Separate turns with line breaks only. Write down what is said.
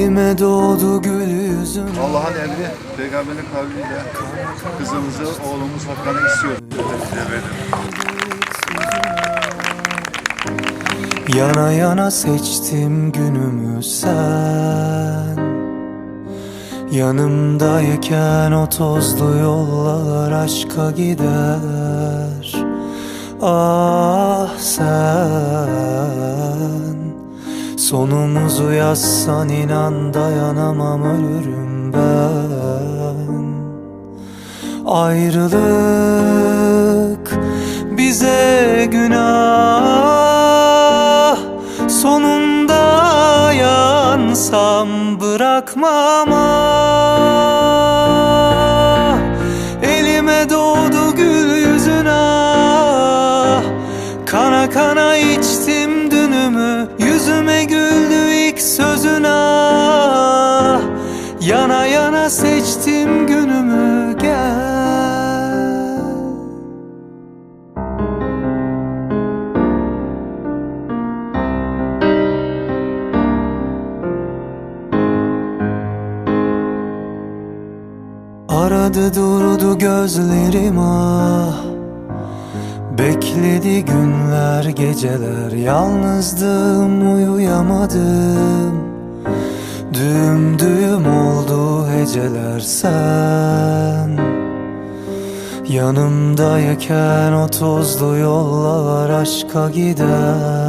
Elime doğdu gül yüzün
Allah'ın emri peygamberin kavliyle kızımızı oğlumuz Hakan'ı istiyoruz.
Yana yana seçtim günümü sen. Yanımdayken o tozlu yollar aşka gider. Ah sen Sonumuzu yazsan inan dayanamam ölürüm ben. Ayrılık bize günah. Sonunda yansam bırakmam ah. Elime doğdu gül yüzün ah Kana kana içtim dünümü Yüzüme güldü ilk sözün ah Yana yana seçtim günümü gel. Aradı durdu gözlerim ah Bekledi günler geceler Yalnızdım uyuyamadım. Düğüm düğüm oldu heceler sen. Yanımdayken o tozlu yollar aşka gider